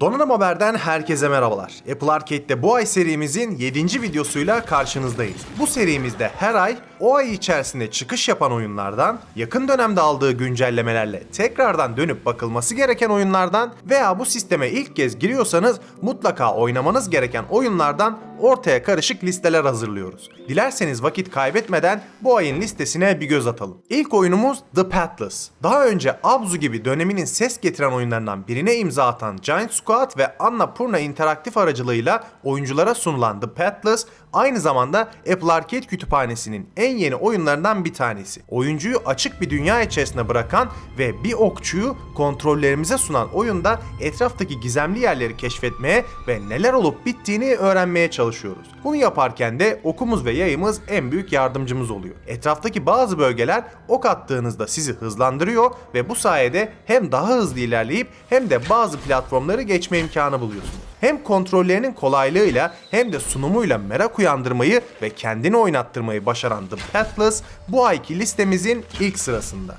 Donanım Haber'den herkese merhabalar. Apple Arcade'de bu ay serimizin 7. videosuyla karşınızdayız. Bu serimizde her ay o ay içerisinde çıkış yapan oyunlardan, yakın dönemde aldığı güncellemelerle tekrardan dönüp bakılması gereken oyunlardan veya bu sisteme ilk kez giriyorsanız mutlaka oynamanız gereken oyunlardan ortaya karışık listeler hazırlıyoruz. Dilerseniz vakit kaybetmeden bu ayın listesine bir göz atalım. İlk oyunumuz The Pathless. Daha önce Abzu gibi döneminin ses getiren oyunlarından birine imza atan Giant Squad ve Annapurna interaktif aracılığıyla oyunculara sunulan The Pathless aynı zamanda Apple Arcade kütüphanesinin en yeni oyunlarından bir tanesi. Oyuncuyu açık bir dünya içerisine bırakan ve bir okçuyu kontrollerimize sunan oyunda etraftaki gizemli yerleri keşfetmeye ve neler olup bittiğini öğrenmeye çalışıyoruz. Bunu yaparken de okumuz ve yayımız en büyük yardımcımız oluyor. Etraftaki bazı bölgeler ok attığınızda sizi hızlandırıyor ve bu sayede hem daha hızlı ilerleyip hem de bazı platformları geçme imkanı buluyorsunuz. Hem kontrollerinin kolaylığıyla hem de sunumuyla merak uyandırmayı ve kendini oynattırmayı başaran The Pathless bu ayki listemizin ilk sırasında.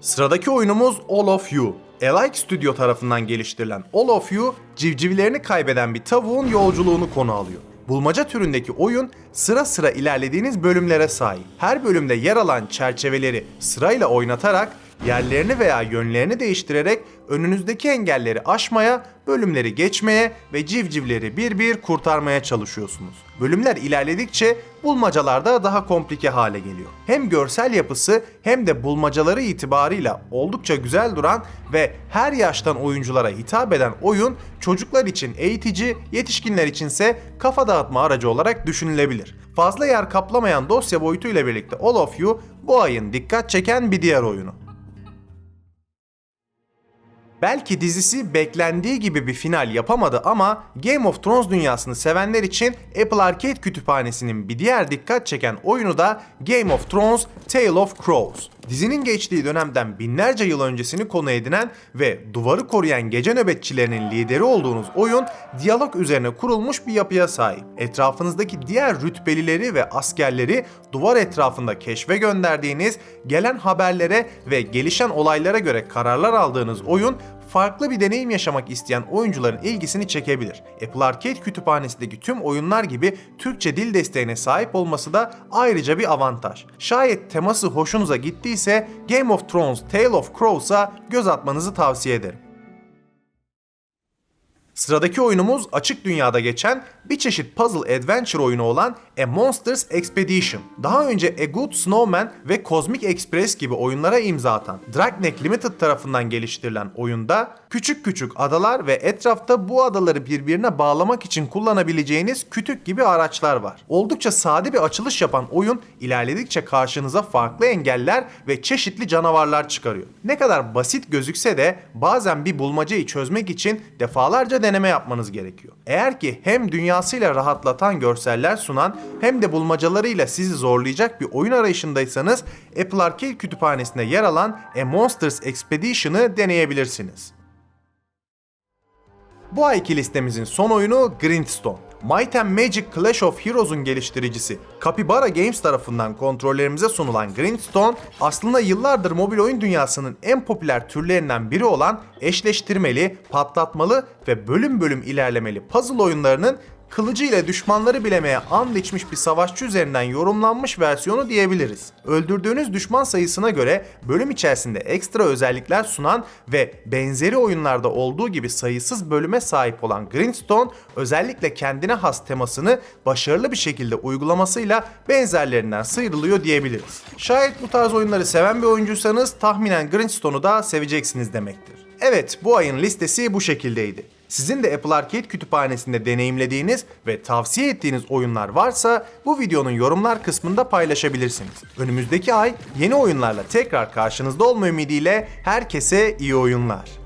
Sıradaki oyunumuz All of You. Elike Studio tarafından geliştirilen All of You, civcivlerini kaybeden bir tavuğun yolculuğunu konu alıyor. Bulmaca türündeki oyun sıra sıra ilerlediğiniz bölümlere sahip. Her bölümde yer alan çerçeveleri sırayla oynatarak yerlerini veya yönlerini değiştirerek önünüzdeki engelleri aşmaya, bölümleri geçmeye ve civcivleri bir bir kurtarmaya çalışıyorsunuz. Bölümler ilerledikçe bulmacalar da daha komplike hale geliyor. Hem görsel yapısı hem de bulmacaları itibarıyla oldukça güzel duran ve her yaştan oyunculara hitap eden oyun çocuklar için eğitici, yetişkinler içinse kafa dağıtma aracı olarak düşünülebilir. Fazla yer kaplamayan dosya boyutuyla birlikte All of You bu ayın dikkat çeken bir diğer oyunu. Belki dizisi beklendiği gibi bir final yapamadı ama Game of Thrones dünyasını sevenler için Apple Arcade kütüphanesinin bir diğer dikkat çeken oyunu da Game of Thrones Tale of Crows. Dizinin geçtiği dönemden binlerce yıl öncesini konu edinen ve duvarı koruyan gece nöbetçilerinin lideri olduğunuz oyun diyalog üzerine kurulmuş bir yapıya sahip. Etrafınızdaki diğer rütbelileri ve askerleri duvar etrafında keşfe gönderdiğiniz, gelen haberlere ve gelişen olaylara göre kararlar aldığınız oyun farklı bir deneyim yaşamak isteyen oyuncuların ilgisini çekebilir. Apple Arcade kütüphanesindeki tüm oyunlar gibi Türkçe dil desteğine sahip olması da ayrıca bir avantaj. Şayet teması hoşunuza gittiyse Game of Thrones Tale of Crows'a göz atmanızı tavsiye ederim. Sıradaki oyunumuz açık dünyada geçen bir çeşit puzzle adventure oyunu olan A Monsters Expedition. Daha önce A Good Snowman ve Cosmic Express gibi oyunlara imza atan Dragneck Limited tarafından geliştirilen oyunda küçük küçük adalar ve etrafta bu adaları birbirine bağlamak için kullanabileceğiniz kütük gibi araçlar var. Oldukça sade bir açılış yapan oyun ilerledikçe karşınıza farklı engeller ve çeşitli canavarlar çıkarıyor. Ne kadar basit gözükse de bazen bir bulmacayı çözmek için defalarca deneme yapmanız gerekiyor. Eğer ki hem dünyasıyla rahatlatan görseller sunan hem de bulmacalarıyla sizi zorlayacak bir oyun arayışındaysanız Apple Arcade kütüphanesinde yer alan A Monsters Expedition'ı deneyebilirsiniz. Bu ayki listemizin son oyunu Grindstone. Might and Magic Clash of Heroes'un geliştiricisi Capybara Games tarafından kontrollerimize sunulan Grindstone aslında yıllardır mobil oyun dünyasının en popüler türlerinden biri olan eşleştirmeli, patlatmalı ve bölüm bölüm ilerlemeli puzzle oyunlarının kılıcı ile düşmanları bilemeye and içmiş bir savaşçı üzerinden yorumlanmış versiyonu diyebiliriz. Öldürdüğünüz düşman sayısına göre bölüm içerisinde ekstra özellikler sunan ve benzeri oyunlarda olduğu gibi sayısız bölüme sahip olan Grindstone özellikle kendine has temasını başarılı bir şekilde uygulamasıyla benzerlerinden sıyrılıyor diyebiliriz. Şayet bu tarz oyunları seven bir oyuncuysanız tahminen Grindstone'u da seveceksiniz demektir. Evet bu ayın listesi bu şekildeydi. Sizin de Apple Arcade kütüphanesinde deneyimlediğiniz ve tavsiye ettiğiniz oyunlar varsa bu videonun yorumlar kısmında paylaşabilirsiniz. Önümüzdeki ay yeni oyunlarla tekrar karşınızda olma ümidiyle herkese iyi oyunlar.